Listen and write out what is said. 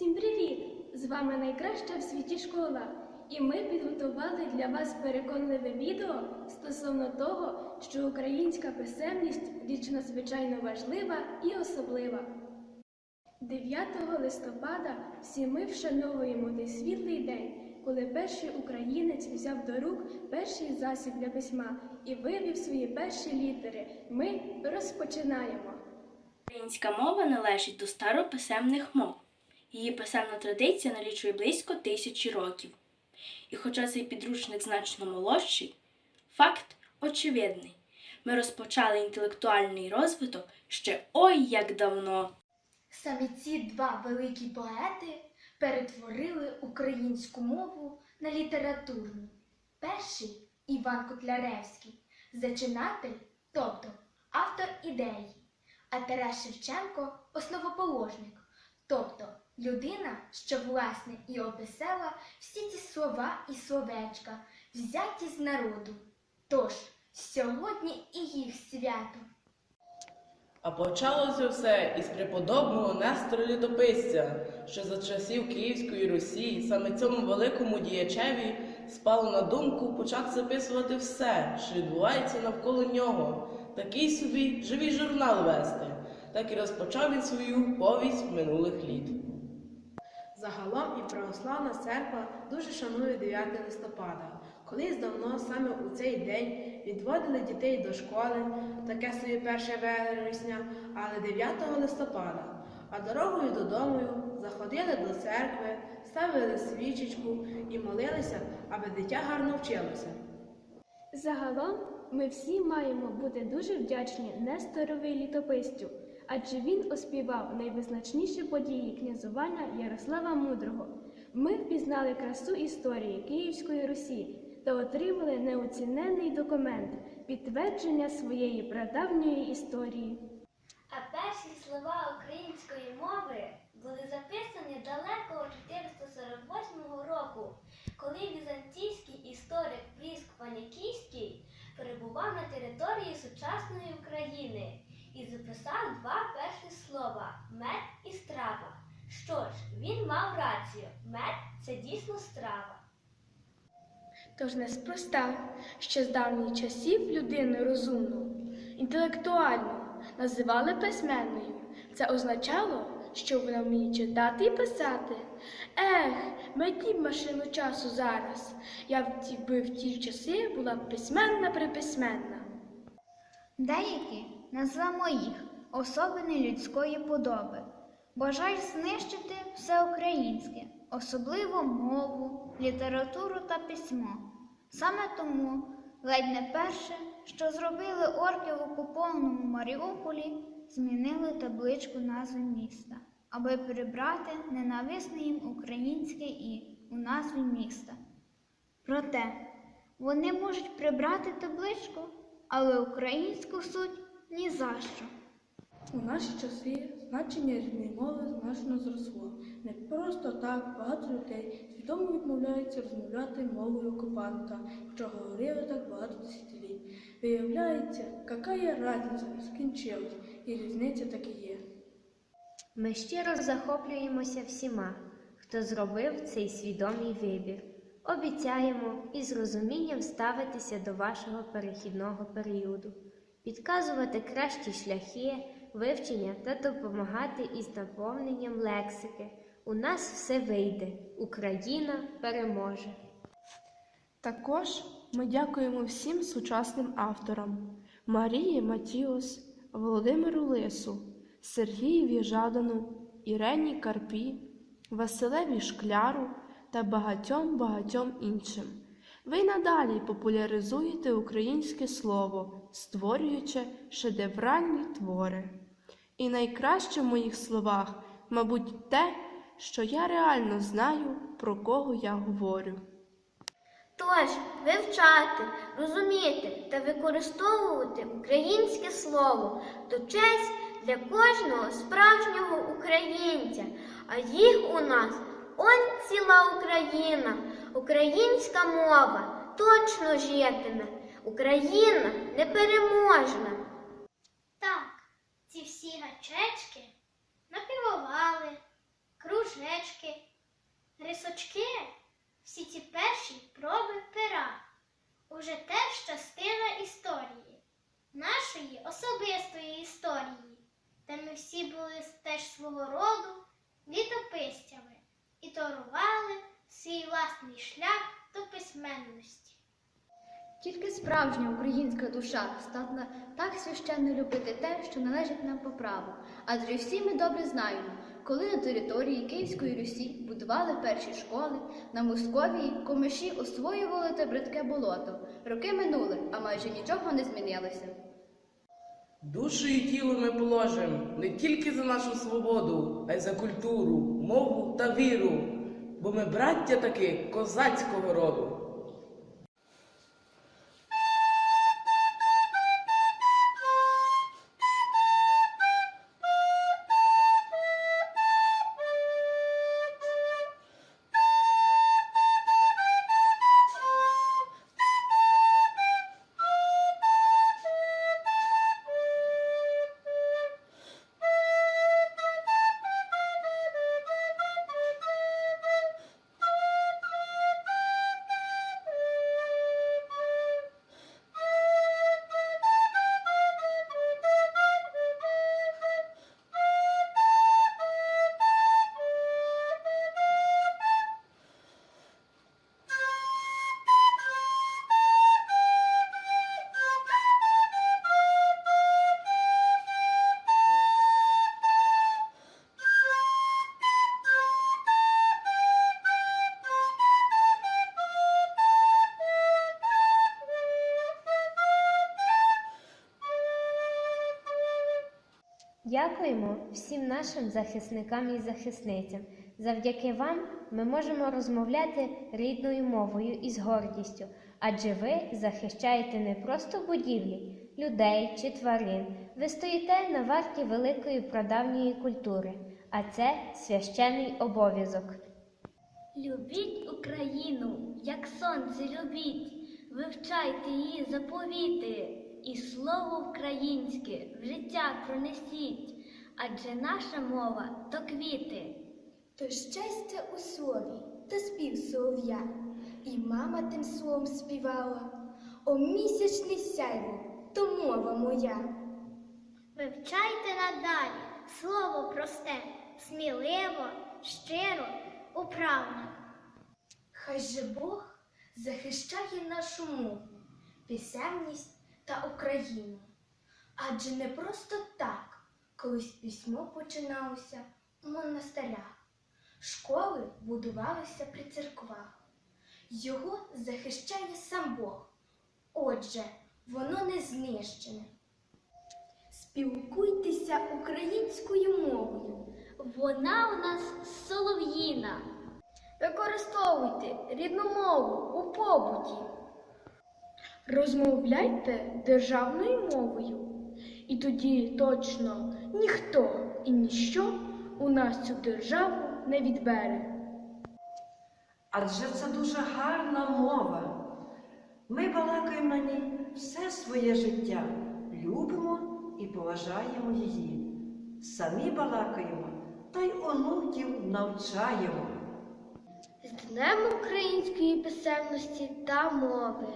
Всім привіт! З вами найкраща в світі школа. І ми підготували для вас переконливе відео стосовно того, що українська писемність річ надзвичайно важлива і особлива. 9 листопада всі ми вшановуємо той світлий день, коли перший українець взяв до рук перший засіб для письма і вивів свої перші літери. Ми розпочинаємо. Українська мова належить до старописемних мов. Її писемна традиція налічує близько тисячі років. І хоча цей підручник значно молодший, факт очевидний. Ми розпочали інтелектуальний розвиток ще ой як давно. Саме ці два великі поети перетворили українську мову на літературну. Перший Іван Котляревський, зачинатель, тобто автор ідеї, а Тарас Шевченко основоположник, тобто людина, що власне і описала всі ці слова і словечка, взяті з народу. Тож сьогодні і їх свято. А почалося все із преподобного Нестора Літописця, що за часів Київської Русі саме цьому великому діячеві спало на думку почати записувати все, що відбувається навколо нього, такий собі живий журнал вести. Так і розпочав він свою повість минулих літ. Загалом і православна церква дуже шанує 9 листопада. Колись давно саме у цей день відводили дітей до школи, таке собі 1 вересня, але 9 листопада. А дорогою додому заходили до церкви, ставили свічечку і молилися, аби дитя гарно вчилося. Загалом ми всі маємо бути дуже вдячні Несторові літописцю, адже він оспівав найвизначніші події князування Ярослава Мудрого. Ми впізнали красу історії Київської Русі та отримали неоціненний документ підтвердження своєї прадавньої історії. А перші слова української мови були записані далекого 448 року, коли візантійський історик Пріск Панякійський перебував на території сучасної України і записав два перші слова мед і страва. Що ж, він мав рацію, мед це дійсно страва. Тож неспроста, що з давніх часів людину розумну, інтелектуальну називали письменною. Це означало, що вона вміє читати і писати. Ех, метні б машину часу зараз. Я б ті- би в ті часи була б письменна приписьменна. Деякі назвемо їх особини людської подоби, бажають знищити все українське, особливо мову, літературу та письмо. Саме тому ледь не перше, що зробили орки в окупованому Маріуполі, змінили табличку назви міста, аби прибрати ненависне їм українське і у назві міста. Проте вони можуть прибрати табличку, але українську суть ні за що. У наші часи значення рідної мови значно зросло. Не просто так багато людей свідомо відмовляються розмовляти мовою окупанта, хоча говорили так багато десятиліть. Виявляється, яка є разниця скінчилась, і різниця так і є. Ми щиро захоплюємося всіма, хто зробив цей свідомий вибір. Обіцяємо із розумінням ставитися до вашого перехідного періоду, підказувати кращі шляхи, вивчення та допомагати із наповненням лексики. У нас все вийде. Україна переможе. Також ми дякуємо всім сучасним авторам Марії Матіос, Володимиру Лису, Сергієві Жадану, Ірені Карпі, Василеві Шкляру та багатьом багатьом іншим. Ви надалі популяризуєте українське слово, створюючи шедевральні твори. І найкраще в моїх словах, мабуть, те, що я реально знаю, про кого я говорю. Тож вивчати, розуміти та використовувати українське слово то честь для кожного справжнього українця. А їх у нас он ціла Україна, українська мова точно житиме, Україна непереможна. Так, ці всі гачечки напівували, кружнечки, рисочки, всі ці перші проби пера. Уже теж частина історії, нашої особистої історії, де ми всі були теж свого роду літописцями і торували свій власний шлях до письменності. Тільки справжня українська душа здатна так священно любити те, що належить нам по праву. Адже всі ми добре знаємо, коли на території Київської Русі будували перші школи, на Московії комиші освоювали те бридке болото. Роки минули, а майже нічого не змінилося. Душу і тіло ми положимо не тільки за нашу свободу, а й за культуру, мову та віру, бо ми браття таки козацького роду. Дякуємо всім нашим захисникам і захисницям. Завдяки вам ми можемо розмовляти рідною мовою і з гордістю, адже ви захищаєте не просто будівлі, людей чи тварин. Ви стоїте на варті великої прадавньої культури, а це священний обов'язок. Любіть Україну, як сонце любіть, вивчайте її заповіти, і слово українське в життя пронесіть, адже наша мова то квіти. То щастя у слові, то спів солов'я, і мама тим словом співала. О місячний сяйво, то мова моя. Вивчайте надалі слово просте, сміливо, щиро, управно. Хай же Бог захищає нашу мову, писемність та Україну. Адже не просто так колись письмо починалося у монастирях, школи будувалися при церквах. Його захищає сам Бог. Отже, воно не знищене. Спілкуйтеся українською мовою. Вона у нас солов'їна. Використовуйте рідну мову у побуті. Розмовляйте державною мовою. І тоді точно ніхто і ніщо у нас цю державу не відбере. Адже це дуже гарна мова. Ми балакаємо на ній все своє життя, любимо і поважаємо її. Самі балакаємо та й онуків навчаємо. З Днем української писемності та мови.